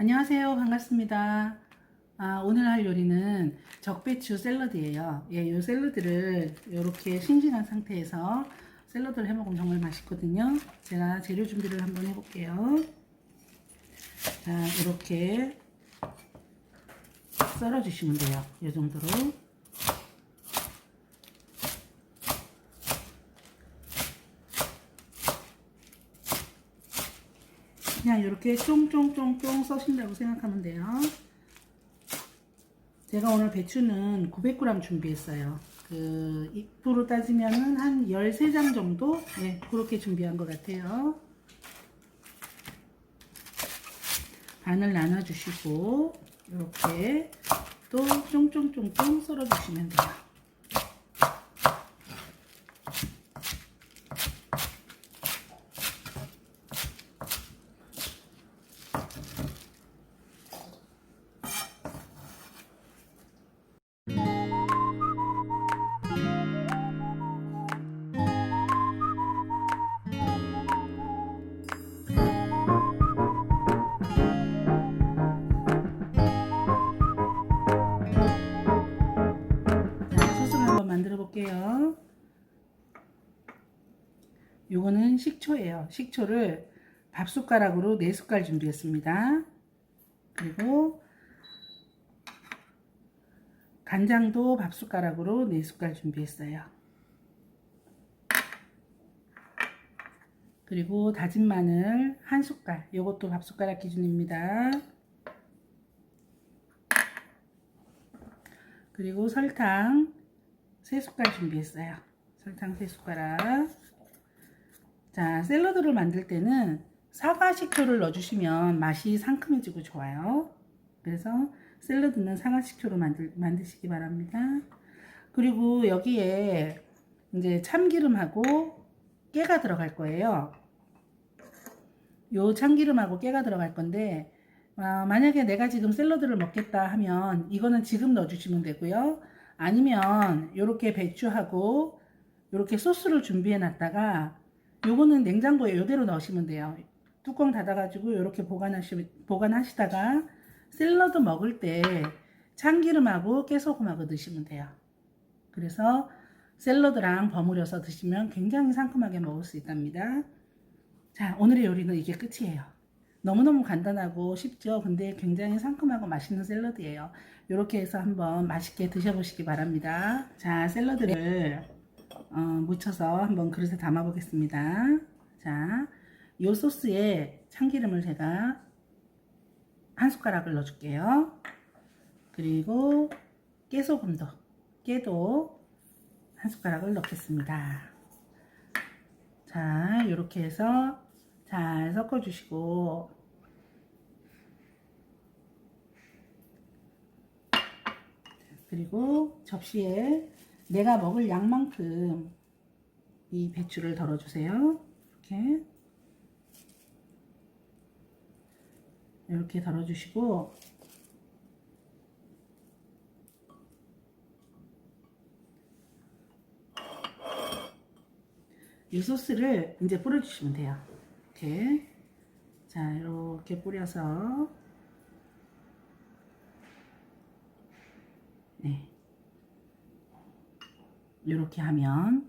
안녕하세요. 반갑습니다. 아, 오늘 할 요리는 적배추 샐러드예요. 예, 이 샐러드를 이렇게 싱싱한 상태에서 샐러드를 해 먹으면 정말 맛있거든요. 제가 재료 준비를 한번 해볼게요. 자, 이렇게 썰어 주시면 돼요. 이 정도로. 그냥 이렇게 쫑쫑쫑쫑 써신다고 생각하면 돼요. 제가 오늘 배추는 900g 준비했어요. 그 입으로 따지면은 한 13장 정도? 네, 그렇게 준비한 것 같아요. 반을 나눠주시고 이렇게 또 쫑쫑쫑쫑 썰어주시면 돼요. 요거는 식초예요. 식초를 밥 숟가락으로 4숟갈 준비했습니다. 그리고 간장도 밥 숟가락으로 4숟갈 준비했어요. 그리고 다진 마늘 한 숟갈. 요것도 밥 숟가락 기준입니다. 그리고 설탕 3숟갈 준비했어요. 설탕 3숟가락. 자, 샐러드를 만들 때는 사과 식초를 넣어주시면 맛이 상큼해지고 좋아요. 그래서 샐러드는 사과 식초로 만들, 만드시기 바랍니다. 그리고 여기에 이제 참기름하고 깨가 들어갈 거예요. 요 참기름하고 깨가 들어갈 건데 아, 만약에 내가 지금 샐러드를 먹겠다 하면 이거는 지금 넣어주시면 되고요. 아니면 이렇게 배추하고 이렇게 소스를 준비해 놨다가 요거는 냉장고에 이대로 넣으시면 돼요. 뚜껑 닫아가지고 이렇게 보관하시, 보관하시다가 샐러드 먹을 때 참기름하고 깨소금하고 드시면 돼요. 그래서 샐러드랑 버무려서 드시면 굉장히 상큼하게 먹을 수 있답니다. 자, 오늘의 요리는 이게 끝이에요. 너무너무 간단하고 쉽죠? 근데 굉장히 상큼하고 맛있는 샐러드예요. 이렇게 해서 한번 맛있게 드셔보시기 바랍니다. 자, 샐러드를 어, 묻혀서 한번 그릇에 담아 보겠습니다. 자, 이 소스에 참기름을 제가 한 숟가락을 넣어줄게요. 그리고 깨소금도, 깨도 한 숟가락을 넣겠습니다. 자, 이렇게 해서 잘 섞어주시고 그리고 접시에 내가 먹을 양만큼 이 배추를 덜어주세요. 이렇게. 이렇게 덜어주시고. 이 소스를 이제 뿌려주시면 돼요. 이렇게. 자 이렇게 뿌려서. 네 이렇게 하면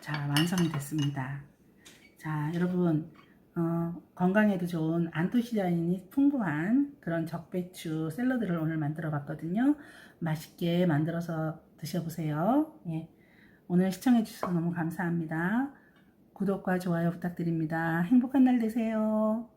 자 완성이 됐습니다. 자 여러분 어, 건강에도 좋은 안토시아닌이 풍부한 그런 적배추 샐러드를 오늘 만들어 봤거든요. 맛있게 만들어서 드셔보세요. 예. 오늘 시청해 주셔서 너무 감사합니다. 구독과 좋아요 부탁드립니다. 행복한 날 되세요.